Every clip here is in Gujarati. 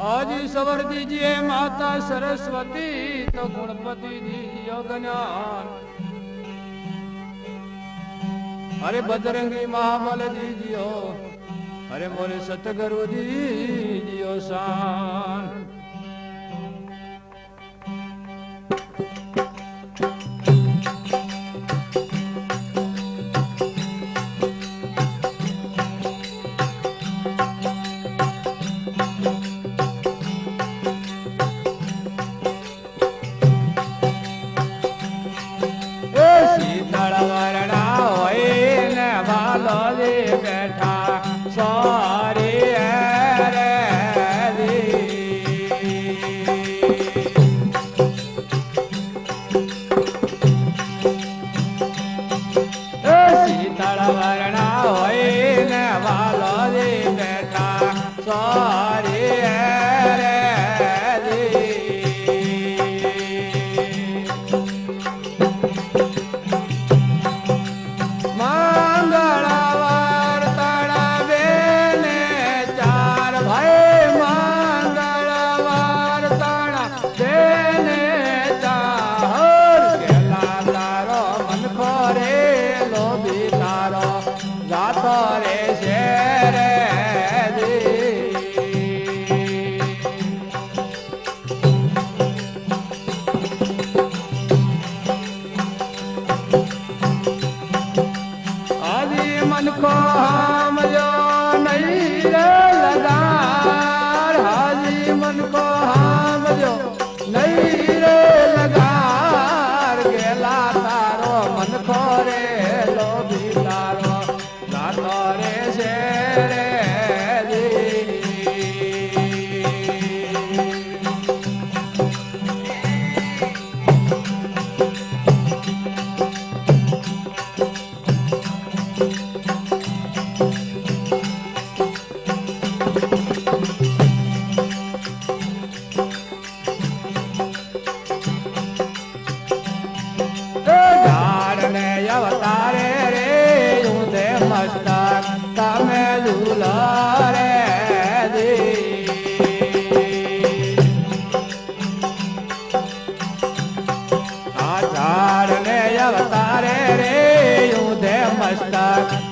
આજ સવર્તીજીએ માતા સરસ્વતી તો ગુણપતિ યોગનાન અરે બજરંગી મહાબલ દીજીઓ અરે મોરે સતગુરુ દીજીઓ શાન કરે છે રે મન કો હમ જો લગા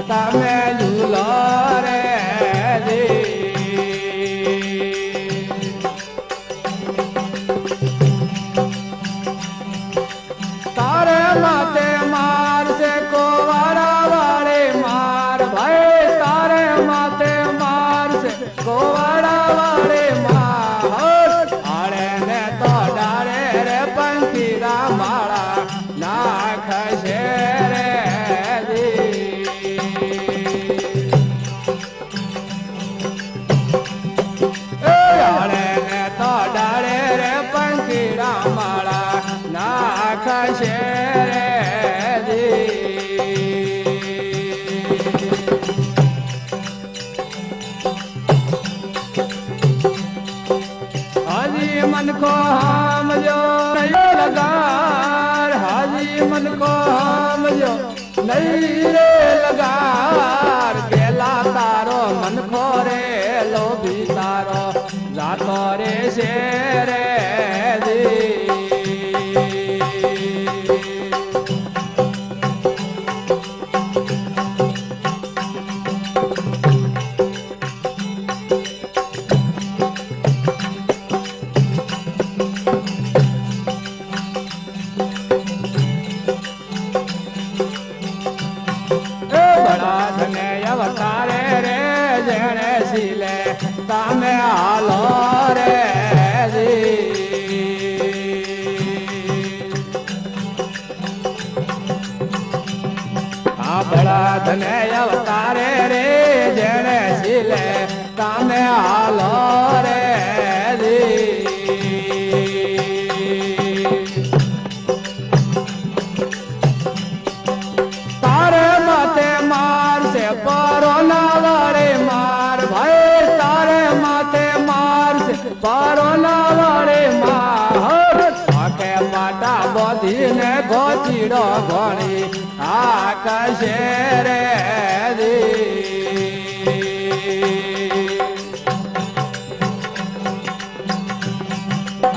તમે ઝૂલો રે તારે મન ફોરે લો બિતારો જાતો રે શેરે धने अवतारे આકાશે રે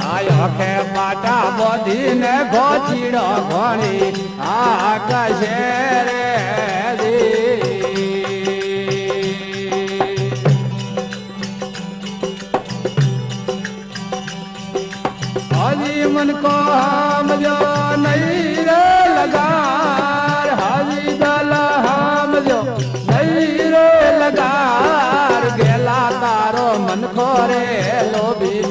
આયોખે પાટા બોધીને ગોચીડો ઘણી આકાશે રે ખોરે લોભી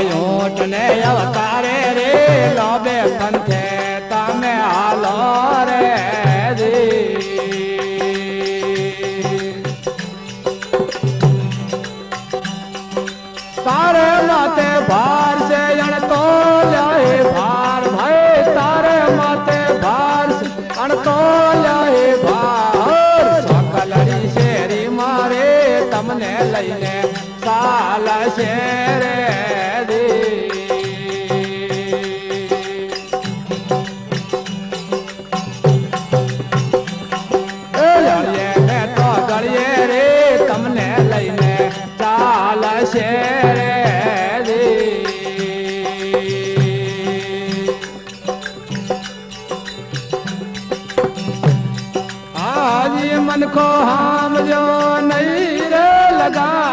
આયોટ ને અવતારે રે લોબે પંથે आज मन को हाम जो नहीं रे लगा।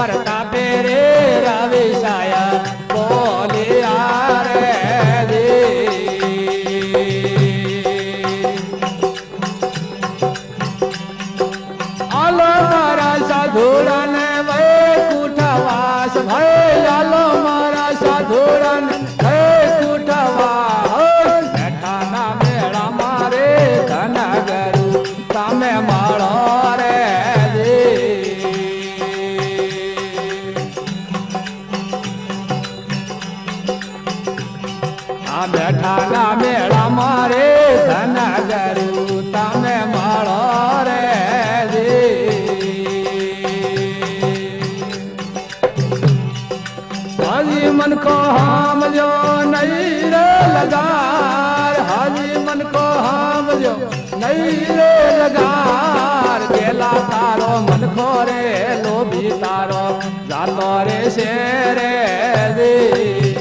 परता फेरे रवि साया बोले आ रे? अलो मारा साधुरन वे कुठवास भय આ બેઠાના મેળા મારે ધન ગરુ તમે માળો રે દી. હાજી મન કો હામજો નહીં રે લગાર હાજી મન કો હામજો નહીં રે લગાર કેલા તારો મન ખોરે લોભી તારો જાતો રે શેરે દી